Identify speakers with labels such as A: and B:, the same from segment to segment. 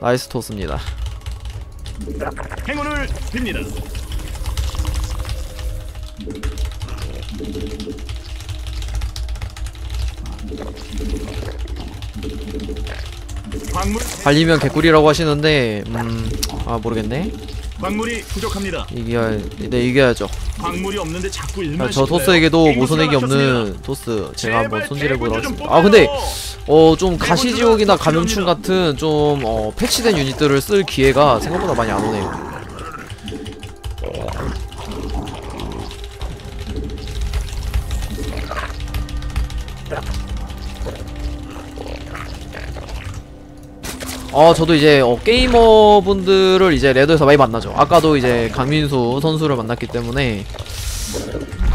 A: 나이스 토스입니다
B: 행운을 빕니다.
A: 달리면 개꿀이라고 하시는데 음 아 모르겠네
B: 광물이 부족합니다.
A: 이겨야 네 이겨야죠
B: 광물이 없는데 자꾸
A: 아,
B: 일만
A: 저
B: 시킬래요?
A: 토스에게도 모선액이. 없는 토스 제가 한번 손질해 보도록 하겠습니다 아 근데. 어 좀 가시지옥이나 감염충 같은 좀 어, 패치된 유닛들을 쓸 기회가 생각보다 많이 안 오네요 어 저도 이제 어, 게이머 분들을 이제 레드에서 많이 만나죠. 아까도 이제 강민수 선수를 만났기 때문에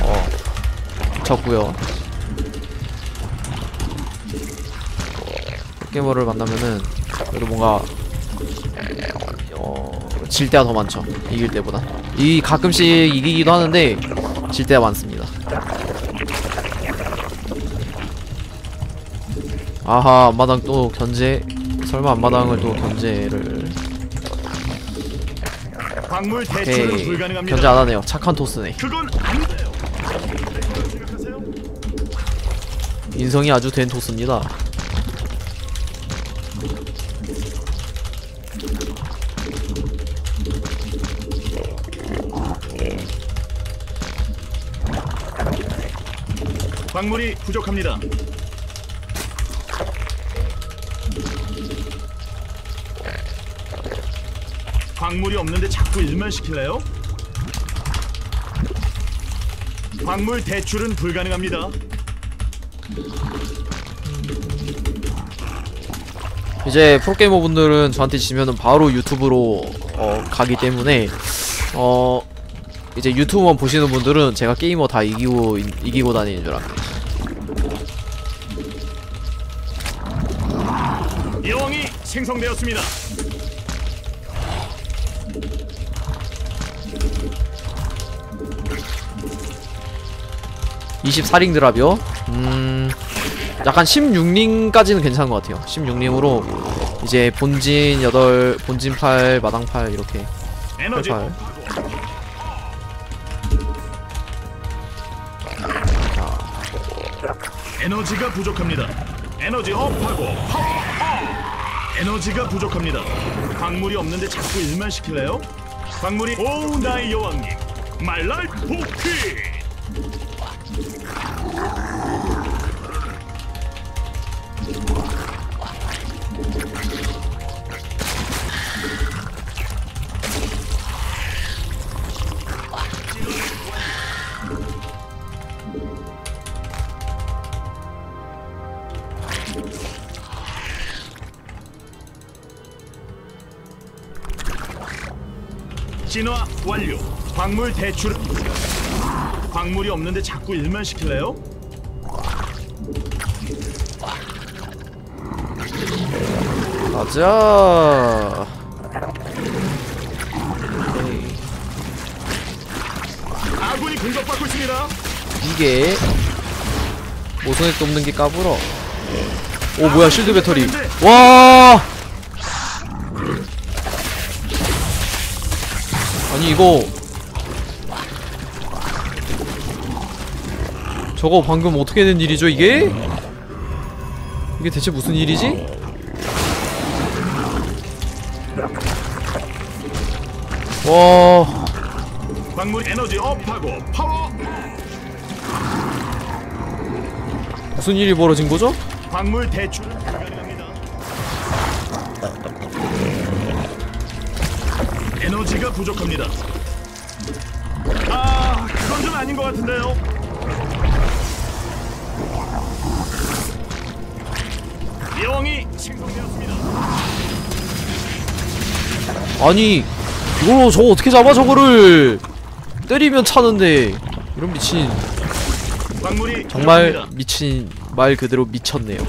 A: 어 졌고요. 게이머를 만나면은 그래도 뭔가 어, 질 때가 더 많죠. 이길 때보다. 이 가끔씩 이기기도 하는데 질 때가 많습니다. 아하 앞마당 또 견제 설마 앞마당을 또 견제를
B: 광물 대출은
A: 오케이
B: 불가능합니다.
A: 견제 안하네요 착한 토스네
B: 그건 안 돼요.
A: 인성이 아주 된 토스입니다
B: 광물이 부족합니다. 광물이 없는데 자꾸 일만 시킬래요? 광물 대출은 불가능합니다.
A: 이제 프로게이머 분들은 저한테 지면은 바로 유튜브로 어, 가기 때문에 어 이제 유튜브만 보시는 분들은 제가 게이머 다 이기고 이- 이기고 다니는 줄 압니다.
B: 여왕이 생성되었습니다.
A: 24링 드랍이요? 음 약간 16링까지는 괜찮은 것 같아요. 16링으로 이제 본진 8 본진 8 마당 8 이렇게
B: 에너지
A: 8
B: 에너지가 부족합니다. 에너지 업하고 파워 업. 에너지가 부족합니다. 광물이 없는데 자꾸 일만 시킬래요? 광물이 오 나의 여왕님 말랄 포키 진화 완료. 광물 대출. 광물이 없는데 자꾸 일만 시킬래요?
A: 가자.
B: 아군이 공격받고 있습니다.
A: 이게 모선액도 없는 게 까불어. 오 뭐야 실드 배터리. 와. 아니 이거 저거 방금 어떻게 된 일이죠 이게? 이게 대체 무슨 일이지? 와
B: 광물 에너지 업하고 파워.
A: 무슨 일이 벌어진 거죠?
B: 광물 대출 에너지가 부족합니다. 아, 그건 좀 아닌 것 같은데요. 여왕이 생성되었습니다.
A: 아니 이걸로 저거 어떻게 잡아 저거를 때리면 차는데 이런 미친 정말. 미친 말 그대로 미쳤네요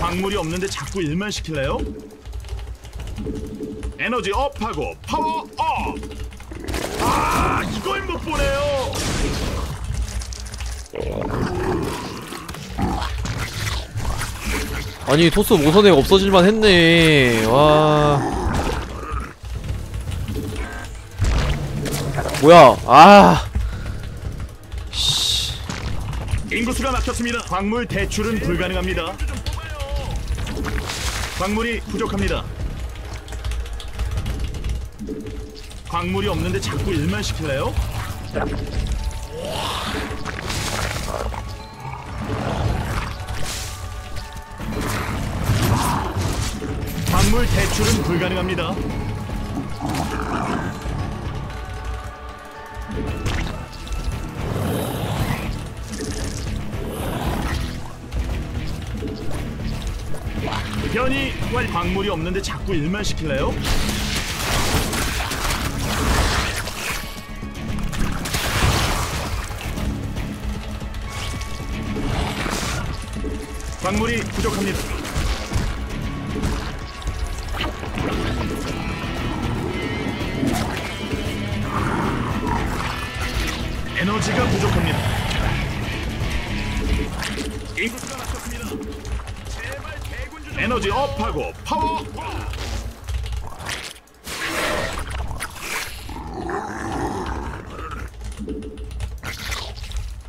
B: 광물이 없는데 자꾸 일만 시킬래요? 에너지 업하고 파워 업. 아, 이걸 못 보네요.
A: 아니 토스 모선액 없어질만 했네 와 뭐야 아 씨.
B: 인구수가 막혔습니다. 광물 대출은 불가능합니다. 광물이 부족합니다. 광물이 없는데 자꾸 일만 시킬래요? 광물 대출은 불가능합니다. 변이 활 광물이 없는데 자꾸 일만 시킬래요? 광물이 부족합니다. 에너지가 부족합니다. 인구수가 낮췄습니다. 제발 대군 좀 에너지 업하고 파워 업.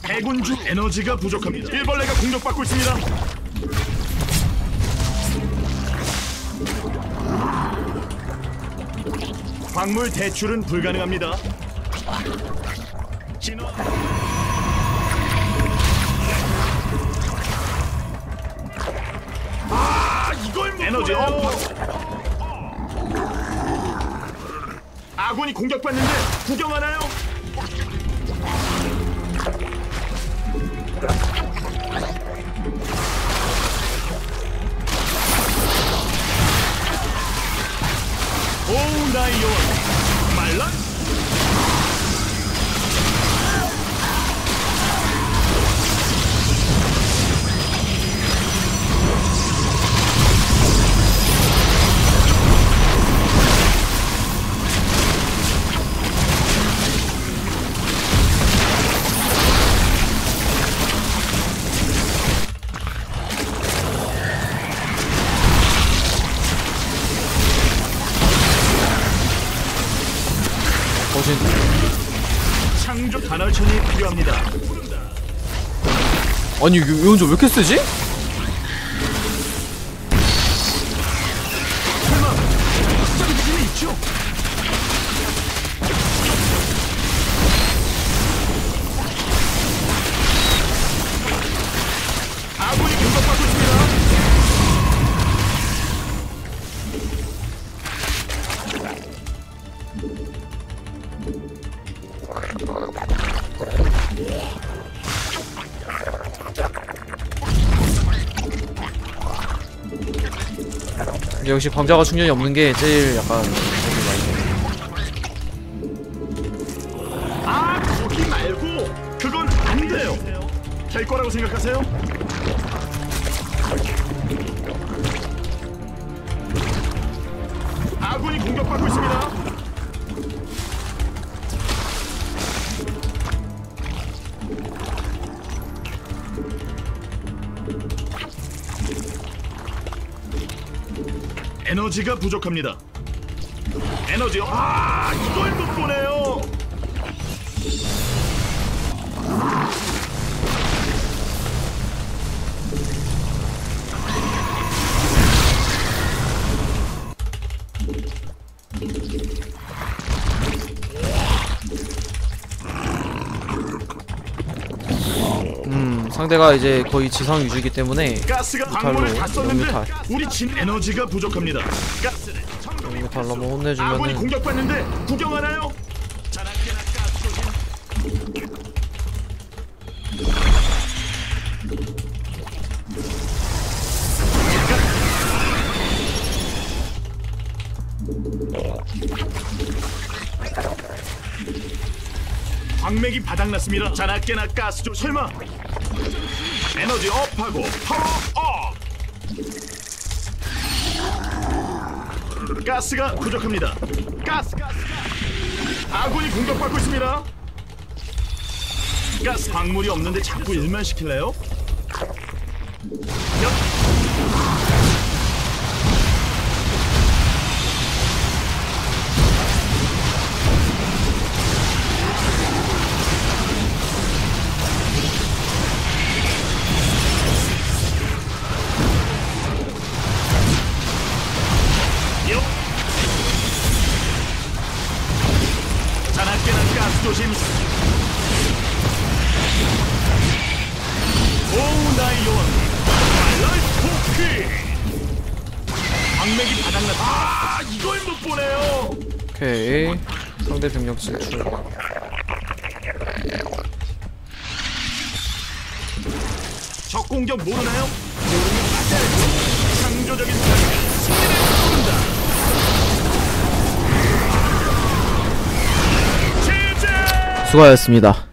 B: 대군 중 에너지가 부족합니다. 일벌레가 공격받고 있습니다. 광물 대출은 불가능합니다. 진화 아 이걸 못 에너지 업 아군이 공격받는데 구경하나요? 오 나의 여왕
A: 거진
B: 창조 단월천이 필요합니다.
A: 아니 요- 요원조 왜 이렇게 쓰지? 근데 역시 광자가 충전이 없는 게 제일 약간.
B: 아 거기 말고 그건 안 돼요. 될 거라고 생각하세요? 에너지가 부족합니다. 에너지 아 이걸 못 보네요.
A: 상대가 이제 거의 지상 위주이기 때문에 무탈로, 무탈.
B: 우리 진 에너지가 부족합니다.
A: 뭐
B: 아군이
A: 혼내주면은
B: 공격받는데 구경하나요? 광맥이 바닥났습니다. 자나깨나 가스 조 설마 에너지 업하고 파워 업. 가스가 부족합니다. 가스, 가스, 가스. 아군이 공격받고 있습니다. 가스 광물이 없는데 자꾸 일만 시킬래요? 여- 오 나의 여왕님 말랄 토끼 광맥이 바닥났 아 이걸 못 보네요.
A: 오케이. 상대 병력 진출.
B: 적 공격 모르나요? 맞아야죠 창조적인
A: 수고하셨습니다